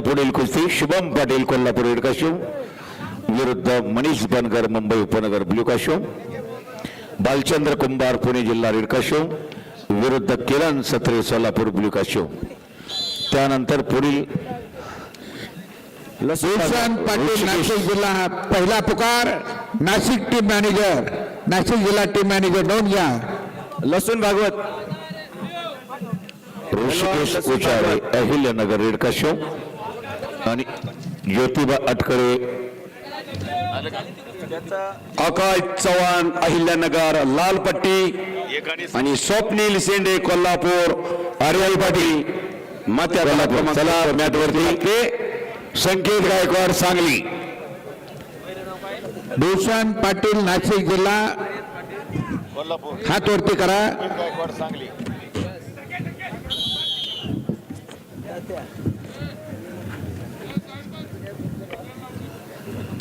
पुढील कुस्ती शुभम पाटील कोल्हापूर रेड काश्यूम विरुद्ध मनीष बनकर मुंबई उपनगर ब्ल्यू काश्यूम बालचंद्र कुंभार पुणे जिल्हा रेड काश्यूम विरुद्ध किरण सत्रे सोलापूर ब्ल्यू काश्यूम त्यानंतर पुढील पाटील नाशिक जिल्हा पहिला पुकार. नाशिक टीम मॅनेजर नाशिक जिल्हा टीम मॅनेजर नोंद घ्या लसूण भागवत. ऋषिकेश उचारे अहिल्यानगर रेड काश्यूम आणि ज्योतिबा अटकळे अकाय चव्हाण अहिल्यानगर लाल पट्टी आणि स्वप्नील शेंडे कोल्हापूर आर्यल पाटील मात्या चला मॅटवरती ते संकेत गायकवाड सांगली. भूषण पाटील नाशिक जिल्हा. हात वरती करा.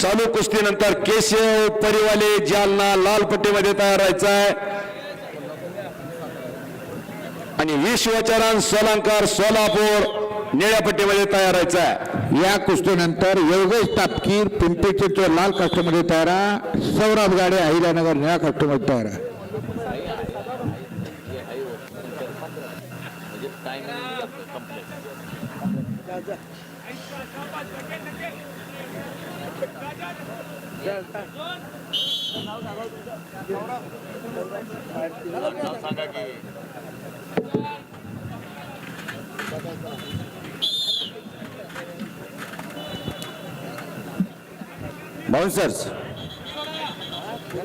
चालू कुस्तीनंतर केशव परिवाले जालना लाल पट्टीमध्ये तयार व्हायचा आहे आणि विश्वचरण सोलांकर सोलापूर निळ्या पट्टीमध्ये तयार व्हायचा आहे या कुस्तीनंतर योगेश तापकीर पिंपरी चिंचवड लाल कष्टमध्ये तयार आहे. सौरभ गाडे अहिल्यानगर निळ्या कष्टमध्ये तयार आहे. बाउन्सर्स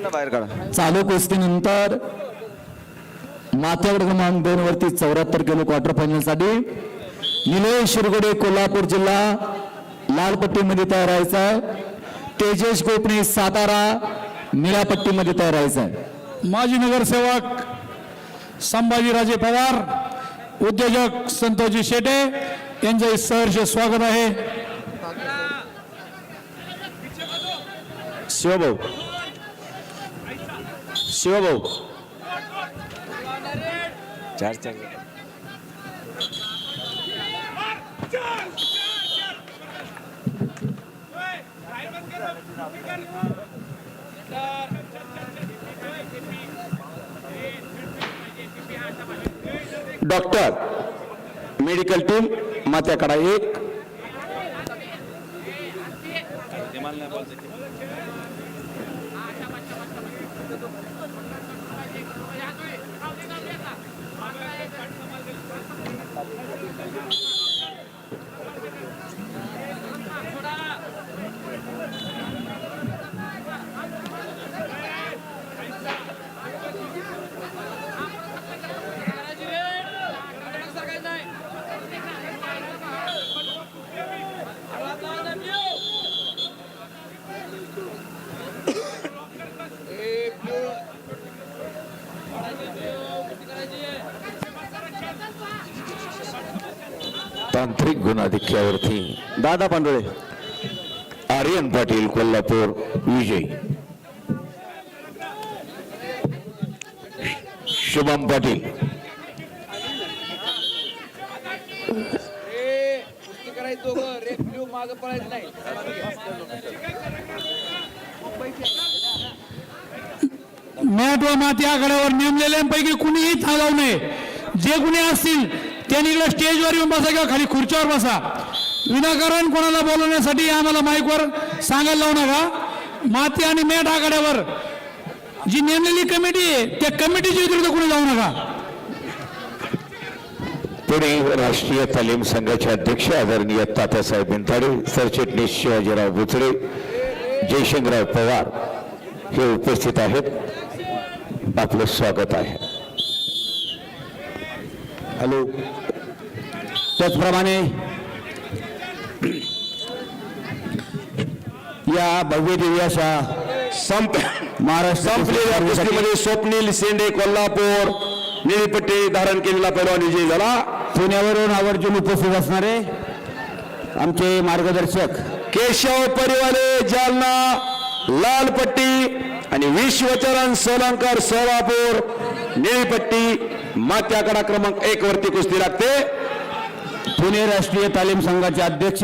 बाहेर काढा चालू कुस्तीनंतर माथ्यावर क्रमांक दोन वरती चौऱ्याहत्तर किलो क्वार्टर फायनलसाठी निलेश शिरगोडे कोल्हापूर जिल्हा लालपट्टीमध्ये तयार व्हायचा आहे तेजेश गोपणे सातारा निळ्या पट्टीमध्ये तयार व्हायचा आहे माजी नगरसेवक संभाजीराजे पवार उद्योजक संतोषजी शेटे यांचे सहर्ष स्वागत आहे. शिवभाऊ. शिवभाऊ. चार चार. डॉक्टर मेडिकल टीम मात्याकडा एक दोन गुणाधिक्यावरती दादा पांडुळे आर्यन पाटील कोल्हापूर विजय. शुभम पाटील. मॅट व माती आघाड्यावर नेमलेल्यांपैकी कुणीही थांबवू नये. जे कुणी असतील त्यांनी इकडे स्टेजवर येऊन बसा किंवा खाली खुर्च्यावर बसा. विनाकारण कोणाला बोलवण्यासाठी आम्हाला माईकवर सांगायला लावू नका. माती आणि मॅट आघाड्यावर. जी नेमलेली कमिटी आहे त्या कमिटीच्या विरुद्ध कुणी जाऊ नका. पुणे राष्ट्रीय तालीम संघाचे अध्यक्ष आदरणीय तात्यासाहेब बिनताडे सरचिटणीस शिवाजीराव बुचडे जयशंकरराव पवार हे उपस्थित आहेत. आपलं स्वागत आहे. हॅलो. त्याचप्रमाणे या भव्य दिव्य अशा संप महाराष्ट्र संपलेल्या कुस्तीमध्ये स्वप्नील शेंडे कोल्हापूर निळीपट्टी धारण केलेला पैलवान विजय झाला. पुण्यावरून आवर्जून उपस्थित असणारे आमचे मार्गदर्शक केशव परिवाले जालना लाल पट्टी आणि विश्वचरण सोलांकर सोलापूर निळीपट्टी मात्याकडा क्रमांक एक वरती कुस्ती लागते. पुणे राष्ट्रीय तालीम संघाचे अध्यक्ष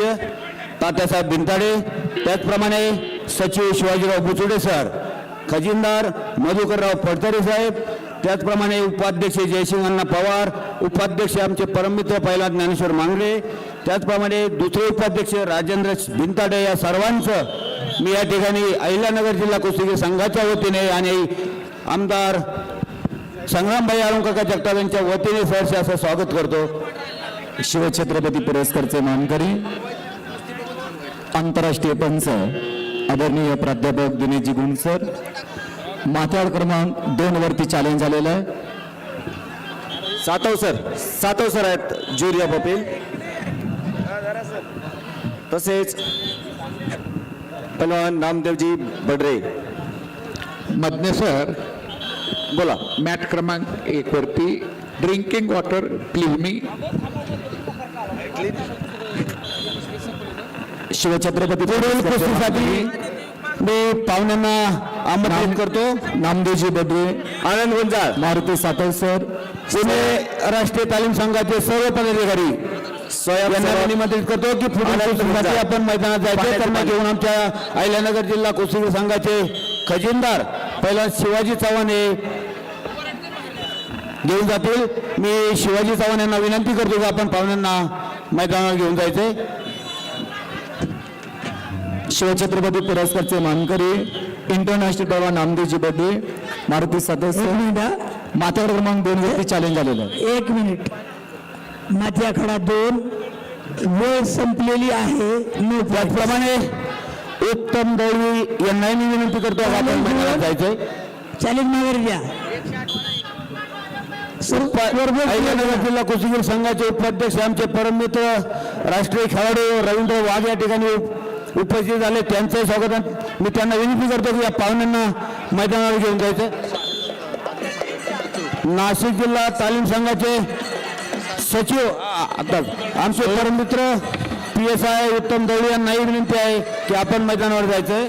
तात्यासाहेब बिंताडे त्याचप्रमाणे सचिव शिवाजीराव बुचुडे सर खजिनदार मधुकरराव फडतरे साहेब त्याचप्रमाणे उपाध्यक्ष जयसिंग पवार उपाध्यक्ष आमचे परममित्र पहिला ज्ञानेश्वर मांगले त्याचप्रमाणे दुसरे उपाध्यक्ष राजेंद्र भिंताडे या सर्वांचं मी या ठिकाणी अहिल्यानगर जिल्हा कुस्तीगीर संघाच्या वतीने आणि आमदार संग्रामभाई अरुणकाका जगताप यांच्या वतीने सहर्ष असं स्वागत करतो. शिवछत्रपती पुरस्कारचे मानकरी आंतरराष्ट्रीय पंच आदरणीय प्राध्यापक दिनेशजी गुण सर माथ्यावर क्रमांक दोन वरती चॅलेंज झालेलं आहे. सातव सर सातव सर आहेत ज्युरिया पपेल तसेच पहलवान नामदेवजी बडरे. मधने सर बोला. मॅट क्रमांक एक वरती ड्रिंकिंग वॉटर प्लीज मी शिवछत्रपती पुढील कुस्तीसाठी मी पाहुण्यांना आमंत्रित करतो. नामदेवजी बडवे आनंद गुंजाळ. मारुती सातव सर पुणे राष्ट्रीय तालीम संघाचे सर्व पदाधिकारी निमंत्रित करतो की कुस्तीसाठी आपण मैदानात जायचे त्यांना घेऊन आमच्या अहिल्यानगर जिल्हा कुस्ती संघाचे खजिनदार पहिला शिवाजी चव्हाण हे घेऊन जातील. मी शिवाजी चव्हाण यांना विनंती करतो की आपण पाहुण्यांना मैदानावर घेऊन जायचे. शिवछत्रपती पुरस्कारचे मानकरी इंटरनॅशनल पहलवान नामदेवजी बडवे मारुती सर माथ्यावर क्रमांक दोन वरती चॅलेंज झालेलं आहे. एक मिनिट. माझी आखाडा दोन. वेळ संपलेली आहे. नो त्याचप्रमाणे उत्तम दळवी यांनाही मी विनंती करतो आपण जायचंय. चॅलेंज मागे द्या अहिल्यानगर जिल्हा कुस्तीगीर संघाचे उपाध्यक्ष आमचे परममित्र राष्ट्रीय खेळाडू रवींद्र वाघ या ठिकाणी उप- उपस्थित झाले. त्यांचं स्वागत. मी त्यांना विनंती करतो की या पाहुण्यांना मैदानावर घेऊन जायचं. नाशिक जिल्हा तालीम संघाचे सचिव आमचे परममित्र पी एस आय उत्तम दवडी यांनाही विनंती आहे की आपण मैदानावर जायचंय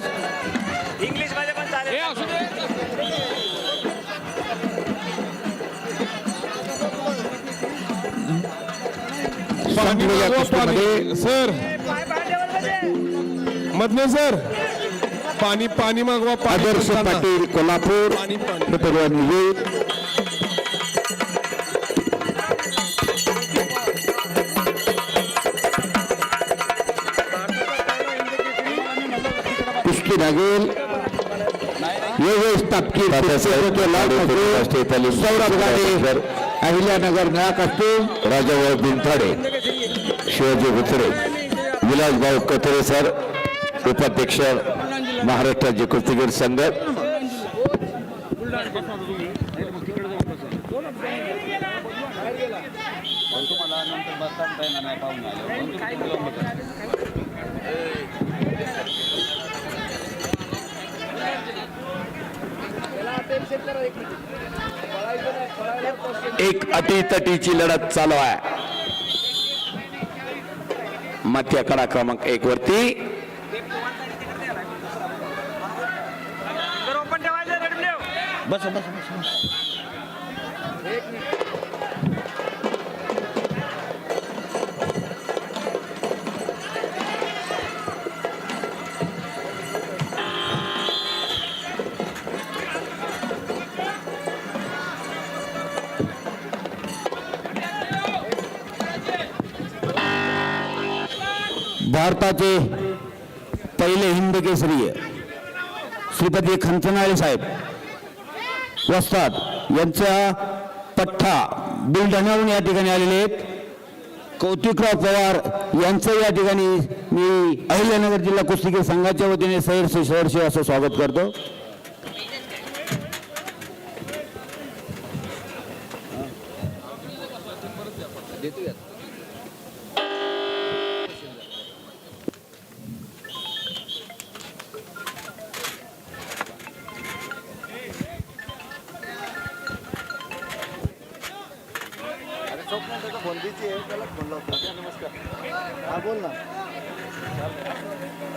संपलेल्या कुस्तीमध्ये सर मधने सर। पाणी पाणी मागवा पाणी आदर्श पिताना. पाटील कोल्हापूर। पाणी पाणी हे पहलवान विजय कुस्ती लागेल योगेश तापकीर लाल राष्ट्रीय तालीम सौरभ गाडे अहिल्यानगर नळा कस्टूम राजाभाऊ बिनथाडे शिवाजी भुतरे विलासभाऊ कतरे सर उपाध्यक्ष महाराष्ट्राचे कुस्तीगीर संघ. एक अटीतटीची लढत चालू आहे. मध्य कडा क्रमांक एक वरती. भारताचे पहिले हिंद केसरी श्रीपती खंचनाळे साहेब वस्ताद यांचा पठ्ठा बिलढण्यावरून या ठिकाणी आलेले आहेत. कौतिकराव पवार यांचं या ठिकाणी मी अहिल्यानगर जिल्हा कुस्तीगीर संघाच्या वतीने सहर्ष सहर्ष असं स्वागत करतो.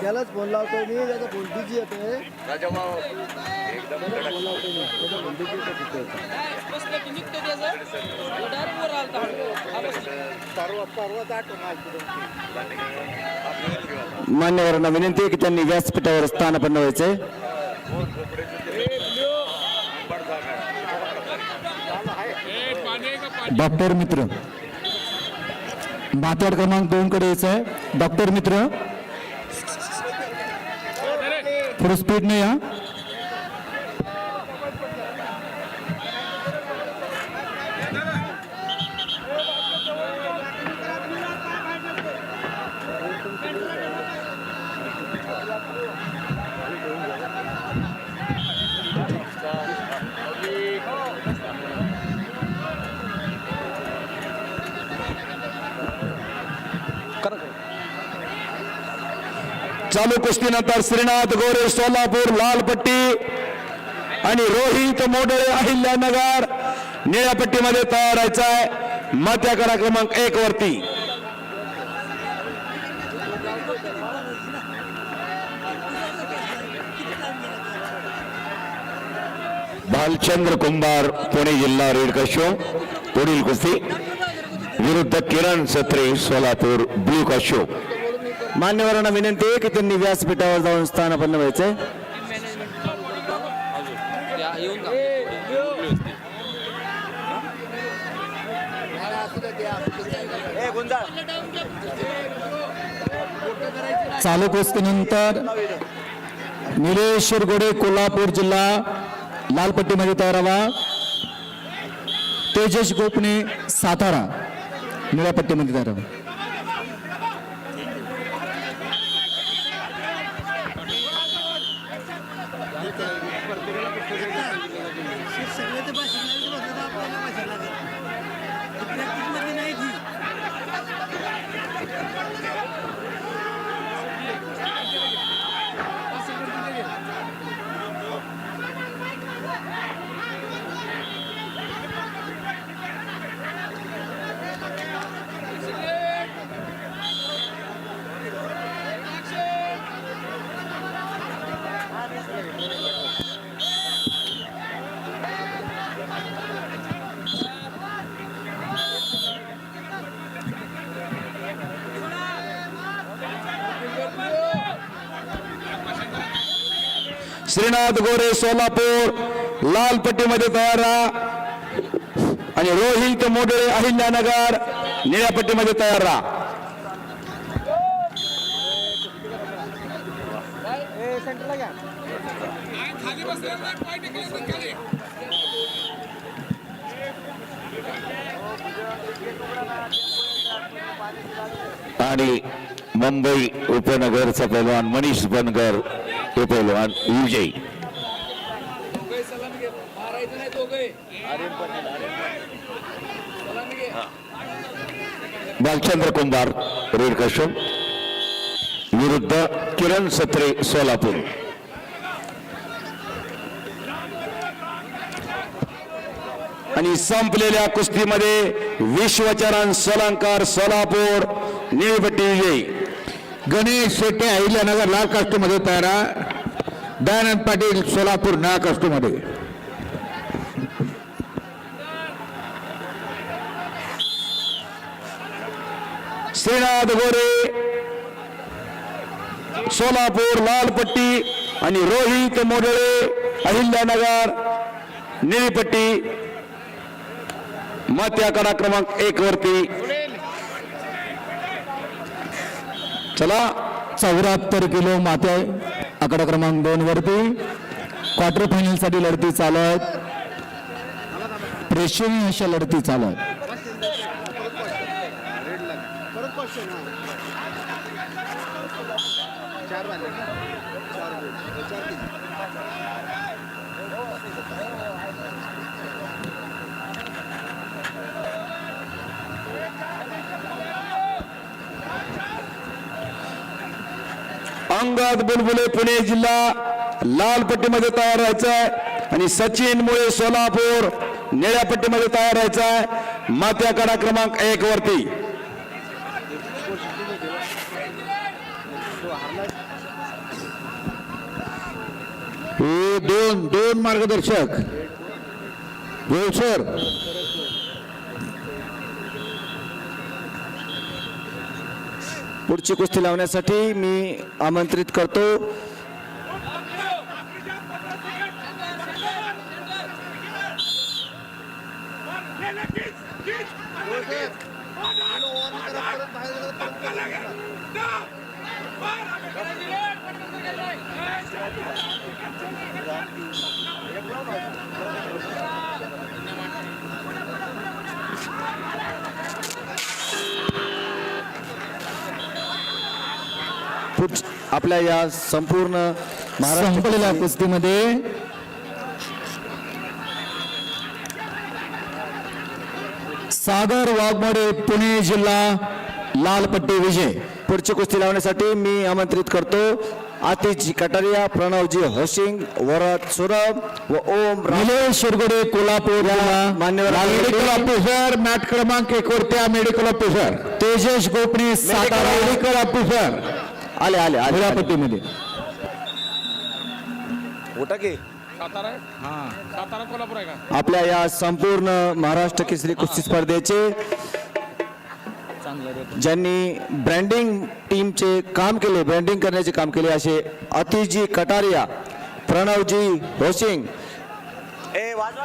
त्यालाच फोन लावतोय मी त्याचा फोन बिझी येतोय त्याला फोन लावतोय मी त्याचा फोन बिझी येतो तिथे. मान्यवरांना विनंती आहे की त्यांनी व्यासपीठावर स्थानापन्न व्हायचंय डॉक्टर मित्र माथ्याड क्रमांक दोन कडे यायचं आहे. डॉक्टर मित्र थोडं स्पीडने या. चालू कुस्तीनंतर श्रीनाथ गोरे सोलापूर लालपट्टी आणि रोहित मोडळे अहिल्यानगर निळ्या पट्टीमध्ये तयार व्हायचा आहे मत्याकडा क्रमांक एक वरती. भालचंद्र कुंभार पुणे जिल्हा रेड काश्यम पुढील कुस्ती विरुद्ध किरण सत्रे सोलापूर ब्लू काश्यम मान्यवरांना विनंती आहे की त्यांनी व्यासपीठावर जाऊन स्थानापन्न व्हायचंय. चालू कुस्तीनंतर निलेश शिरगोडे कोल्हापूर जिल्हा लालपट्टीमध्ये तयार व्हा तेजस गोपणे सातारा निळ्या पट्टीमध्ये तयार व्हा सगळं ते भाषण लागेल आपल्याला भाषण लागेल. श्रीनाथ गोरे सोलापूर लाल पट्टीमध्ये तयार राहा. आणि रोहित मोडळे अहिल्यानगर निळ्या पट्टीमध्ये तयार राहा. आणि मुंबई उपनगरचा पैलवान मनीष बनगर हे पैलवान विजयी. भालचंद्र कुंभार रेड काश्यम विरुद्ध किरण सत्रे सोलापूर. आणि संपलेल्या कुस्तीमध्ये विश्वचरण सोलंकर सोलापूर निळपट्टी विजयी. गणेश शेट्टे आईल्यानगर लाल कास्टमध्ये तयार दयानंद पाटील सोलापूर नाक असतो मध्ये श्रीनाथ गोरे सोलापूर लालपट्टी आणि रोहित मोडळे अहिल्यानगर निळीपट्टी. मत या कडा क्रमांक एक वरती. चला. चौऱ्याहत्तर किलो माते आकडा क्रमांक दोन वरती. क्वार्टर फायनलसाठी लढती चालत. आहेत प्रेक्षणीय अशा लढती चालत. चार चार औरंगाबाद बुलबुले पुणे जिल्हा लाल पट्टीमध्ये तयार राहायचं आहे आणि सचिन मुळे सोलापूर निळ्या पट्टीमध्ये तयार राहायचं आहे मात्या कडा क्रमांक एक वरती. दोन दोन मार्गदर्शक. हो सर. पुढची कुस्ती लावण्यासाठी मी आमंत्रित करतो. पुढ- आपल्या या संपूर्ण महाराष्ट्र संपलेल्या कुस्तीमध्ये सागर वाघमोडे पुणे जिल्हा लालपट्टी विजय. पुढची कुस्ती लावण्यासाठी मी आमंत्रित करतो आतिशजी कटारिया प्रणवजी होसिंग वरद सुरभ व ओम निलेश शिरगोडे कोल्हापूर मान्यवर मेडिकल ऑफिसर मॅट क्रमांक एक वरती medical officer. Tejas Gopane medical officer. आले आले आले वेळापट्टीमध्ये उठा की सातारा आहे? सातारा कोल्हापूर आहे का? आपल्या या संपूर्ण महाराष्ट्र केसरी कुस्ती स्पर्धेचे ज्यांनी ब्रँडिंग टीमचे काम केले ब्रँडिंग करण्याचे काम केले असे अतिशजी कटारिया प्रणवजी होसिंग ए वाजवा.